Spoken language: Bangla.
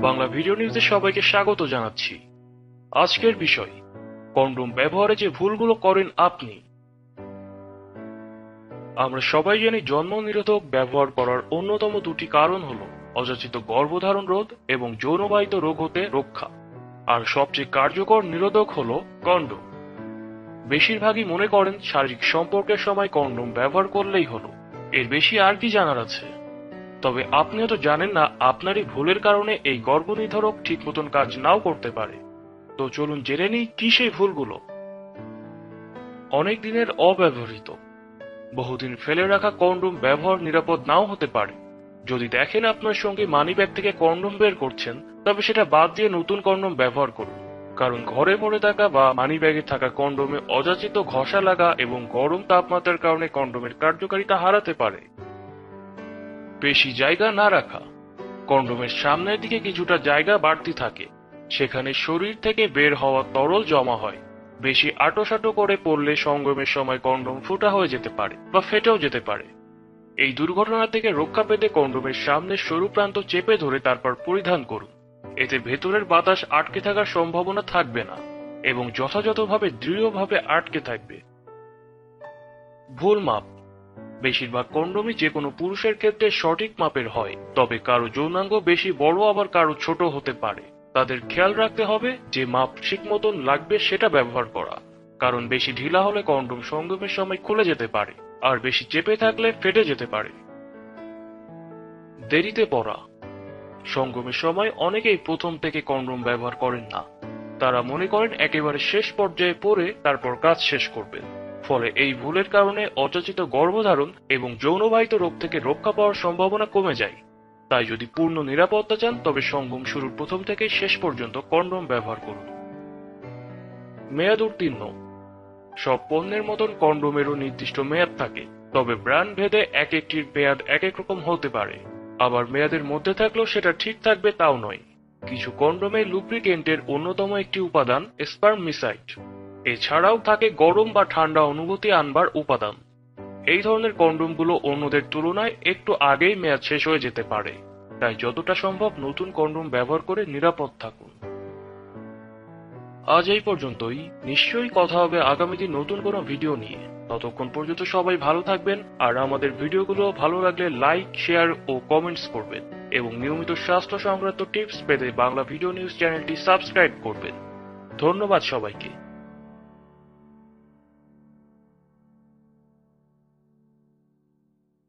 বাংলা ভিডিও নিউজে সবাইকে স্বাগত জানাচ্ছি। আজকের বিষয়, কন্ডোম ব্যবহারে যে ভুলগুলো করেন আপনি। আমরা সবাই জানি জন্ম নিরোধক ব্যবহার করার অন্যতম দুটি কারণ হল অযাচিত গর্ভধারণ রোধ এবং যৌনবাহিত রোগ হতে রক্ষা। আর সবচেয়ে কার্যকর নিরোধক হল কন্ডোম। বেশিরভাগই মনে করেন শারীরিক সম্পর্কের সময় কন্ডোম ব্যবহার করলেই হলো। এর বেশি আর কি জানার আছে? তবে আপনি হয়তো জানেন না, আপনারই ভুলের কারণে এই গর্ভনির্ধারক ঠিক মতন কাজ নাও করতে পারে। তো চলুন জেনে নিই কি সেই ভুলগুলো। অনেক দিনের অব্যবহৃত। বহুদিন ফেলে রাখা কন্ডোম ব্যবহার নিরাপদ নাও হতে পারে। যদি দেখেন আপনার সঙ্গে মানিব্যাগ থেকে কন্ডোম বের করছেন, তবে সেটা বাদ দিয়ে নতুন কন্ডোম ব্যবহার করুন। কারণ ঘরে পড়ে থাকা বা মানিব্যাগে থাকা কন্ডোমে অযাচিত ঘষা লাগা এবং গরম তাপমাত্রার কারণে কন্ডোমের কার্যকারিতা হারাতে পারে। বেশি জায়গা না রাখা। কন্ডোমের সামনের দিকে কিছুটা জায়গা বাড়তি থাকে। সেখানে শরীর থেকে বের হওয়া তরল জমা হয়। বেশি আটোসাটো করে পড়লে সঙ্গমের সময় কন্ডোম ফুটা হয়ে যেতে পারে বা ফেটেও যেতে পারে। এই দুর্ঘটনা থেকে রক্ষা পেতে কন্ডোমের সামনের সরু প্রান্ত চেপে ধরে তারপর পরিধান করুন। এতে ভেতরের বাতাস আটকে থাকার সম্ভাবনা থাকবে না এবং যথাযথভাবে দৃঢ়ভাবে আটকে থাকবে। ভুল মাপ। বেশিরভাগ কন্ডোমই যে কোনো পুরুষের ক্ষেত্রে সঠিক মাপের হয়, তবে কারও যৌনাঙ্গ বেশি বড় আবার কারও ছোট হতে পারে। তাদের খেয়াল রাখতে হবে যে মাপ ঠিক মতন লাগবে সেটা ব্যবহার করা, কারণ বেশি ঢিলা হলে কন্ডোম সঙ্গমের সময় খুলে যেতে পারে, আর বেশি চেপে থাকলে ফেটে যেতে পারে। দেরিতে পড়া। সঙ্গমের সময় অনেকেই প্রথম থেকে কন্ডোম ব্যবহার করেন না। তারা মনে করেন একেবারে শেষ পর্যায়ে পড়ে তারপর কাজ শেষ করবেন। ফলে এই ভুলের কারণে অযাচিত গর্ভধারণ এবং যৌনবাহিত রোগ থেকে রক্ষা পাওয়ার সম্ভাবনা কমে যায়। তাই যদি পূর্ণ নিরাপত্তা চান, তবে সঙ্গম শুরুর প্রথম থেকে শেষ পর্যন্ত কন্ডোম ব্যবহার করুন। মেয়াদ উত্তীর্ণ। সব পণ্যের মতন কন্ডোমেরও নির্দিষ্ট মেয়াদ থাকে, তবে ব্র্যান্ড ভেদে এক একটির মেয়াদ এক এক রকম হতে পারে। আবার মেয়াদের মধ্যে থাকলেও সেটা ঠিক থাকবে তাও নয়। কিছু কন্ডোমে লুব্রিকেন্টের অন্যতম একটি উপাদান স্পার্মিসাইড এছাড়াও থাকে গরম বা ঠান্ডা অনুভূতি আনবার উপাদান। এই ধরনের কন্ডোমগুলো অন্যদের তুলনায় একটু আগেই মেয়াদ শেষ হয়ে যেতে পারে। তাই যতটা সম্ভব নতুন কন্ডোম ব্যবহার করে নিরাপদ থাকুন। আজ এই পর্যন্তই। নিশ্চয়ই কথা হবে আগামী দিন নতুন কোনো ভিডিও নিয়ে। ততক্ষণ পর্যন্ত সবাই ভালো থাকবেন আর আমাদের ভিডিওগুলো ভালো লাগলে লাইক, শেয়ার ও কমেন্টস করবেন। এবং নিয়মিত স্বাস্থ্য সংক্রান্ত টিপস পেতে বাংলা ভিডিও নিউজ চ্যানেলটি সাবস্ক্রাইব করবেন। ধন্যবাদ সবাইকে।